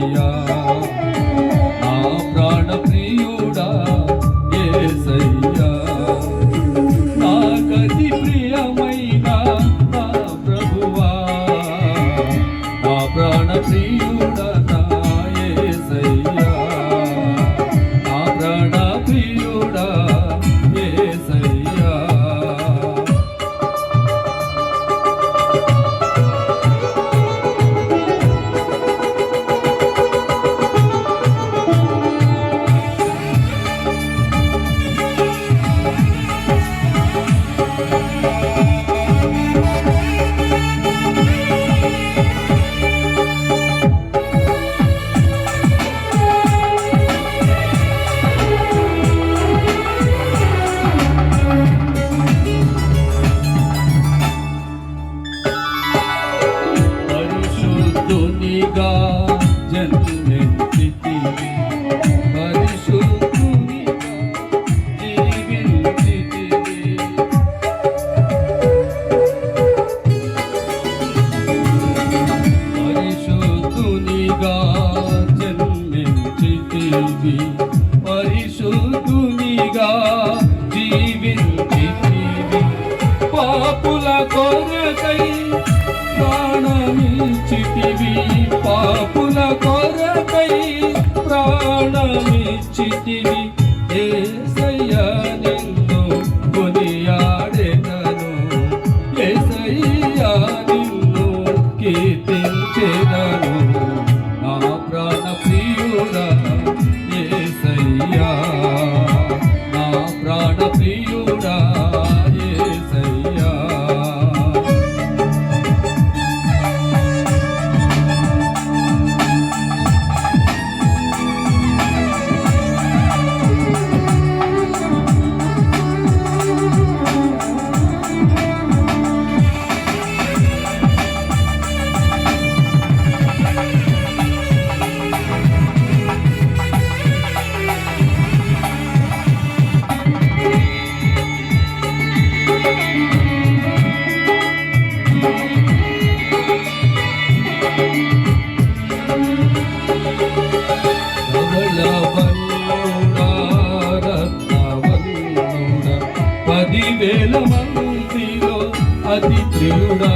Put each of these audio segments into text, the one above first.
Yeah. ప్రాణమిచ్చితివి పాపుల కొరకై ప్రాణమిచ్చితివి పదివేల మందిలో అతి ప్రియుడా.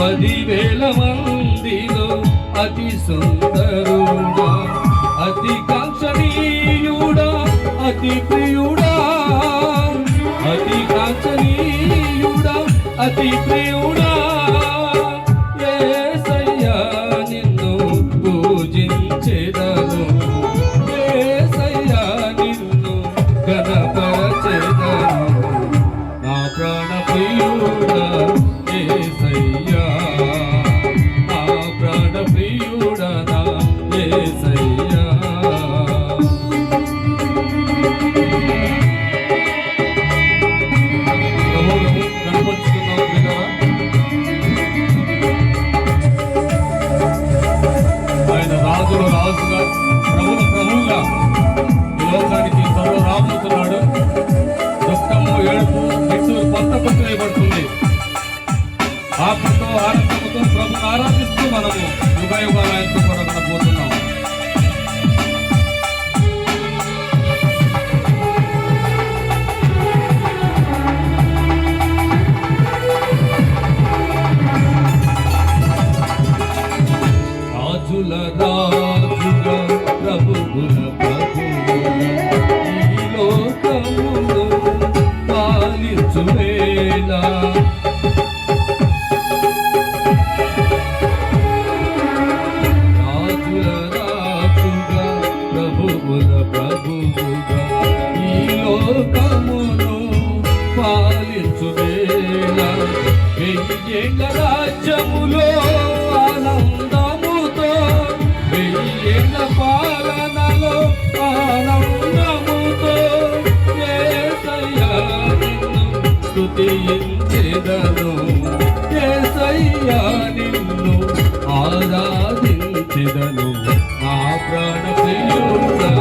పదివేల మందిలో అతి సుందరుడా. అతి కాంక్షణీయుడా అతి ప్రియుడా. అతి కాంక్షణీయుడా అతి ప్రియుడా. Bravo. రాజ్యములో ఆనందముతో వెయ్యేళ్ళ పాలనలో ఆనందముతో స్థుతించెదను ఏసయ్యా నిన్ను ఆరాధించెదను. నా ప్రాణ ప్రియుడా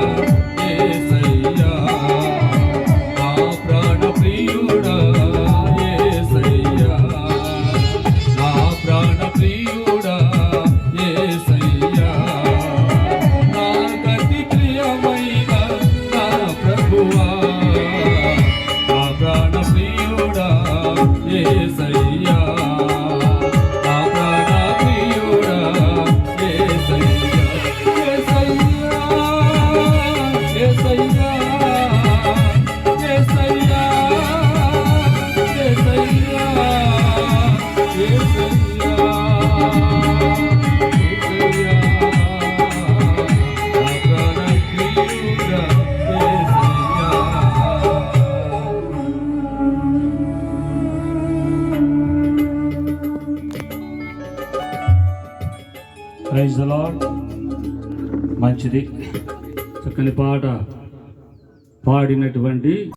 ప్రైజ్ లాడ్ మంచిది. చక్కని పాట పాడినటువంటి